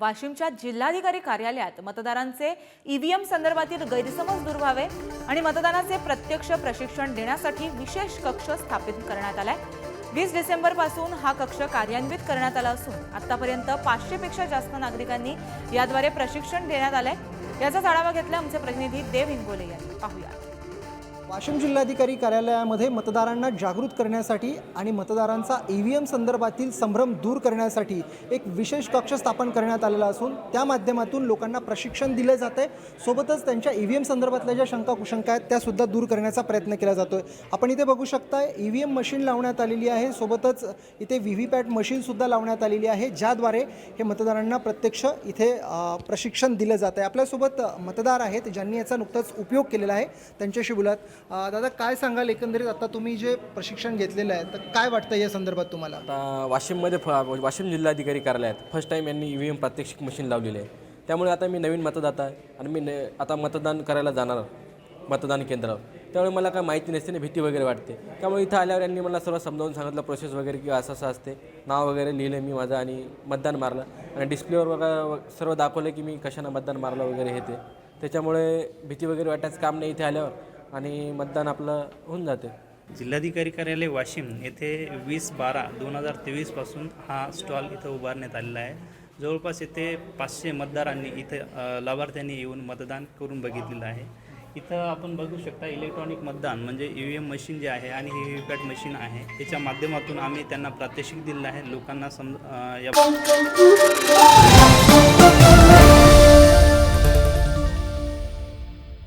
वाशिमच्या जिल्हाधिकारी कार्यालयात मतदारांचे ईव्हीएम संदर्भातील गैरसमज दूर व्हावे आणि मतदानाचे प्रत्यक्ष प्रशिक्षण देण्यासाठी विशेष कक्ष स्थापित करण्यात आलाय. वीस डिसेंबरपासून हा कक्ष कार्यान्वित करण्यात आला असून आतापर्यंत पाचशेपेक्षा जास्त नागरिकांनी याद्वारे प्रशिक्षण देण्यात आलंय. याचाच आढावा घेतला आमचे प्रतिनिधी देव हिंगोले यांनी. पाहूया वाशिम जिल्हाधिकारी कार्यालयामध्ये मतदारांना जागृत करण्यासाठी आणि मतदारांचा ई व्ही एम संदर्भातील संभ्रम दूर करण्यासाठी एक विशेष कक्ष स्थापन करण्यात आलेला असून त्या माध्यमातून लोकांना प्रशिक्षण दिलं जाते आहे सोबतच त्यांच्या ई व्ही एम संदर्भातल्या ज्या शंका कुशंका आहेत त्यासुद्धा दूर करण्याचा प्रयत्न केला जातो आहे आपण इथे बघू शकताय ई व्ही एम मशीन लावण्यात आलेली आहे. सोबतच इथे व्ही व्ही पॅट मशीनसुद्धा लावण्यात आलेली आहे ज्याद्वारे हे मतदारांना प्रत्यक्ष इथे प्रशिक्षण दिलं जात आहे आपल्यासोबत मतदार आहेत ज्यांनी याचा नुकताच उपयोग केलेला आहे. त्यांच्याशी बोलत दादा काय सांगाल एकंदरीत? आता तुम्ही जे प्रशिक्षण घेतलेलं आहे तर काय वाटतं या संदर्भात तुम्हाला? आता वाशिममध्ये फ वाशिम जिल्हाधिकारी कार्यालयात फर्स्ट टाईम यांनी ई व्ही एम प्रात्यक्षिक मशीन लावलेली आहे. त्यामुळे आता मी नवीन मतदाता आहे आणि मी न आता मतदान करायला जाणार मतदान केंद्रावर त्यामुळे मला काय माहिती नसते ना भीती वगैरे वाटते. त्यामुळे इथं आल्यावर यांनी मला सर्व समजावून सांगितलं प्रोसेस वगैरे किंवा असं असं असते. नाव वगैरे लिहिलं मी माझं आणि मतदान मारलं. आणि डिस्प्लेवर वगैरे सर्व दाखवलं की मी कशानं मतदान मारलं वगैरे हे ते. त्याच्यामुळे भीती वगैरे वाटायचं काम नाही इथे आल्यावर. आणि मतदान आपलं होऊन जाते. जिल्हाधिकारी कार्यालय वाशिम येथे वीस बारा दोन हजार तेवीसपासून हा स्टॉल इथं उभारण्यात आलेला आहे. जवळपास येथे पाचशे मतदारांनी इथं लाभार्थ्यांनी येऊन मतदान करून बघितलेलं आहे. इथं आपण बघू शकता इलेक्ट्रॉनिक मतदान म्हणजे ई व्ही एम मशीन जे आहे आणि ही व्ही पॅट मशीन आहे. याच्या माध्यमातून आम्ही त्यांना प्रात्यक्षिक दिलेलं आहे. लोकांना समजा या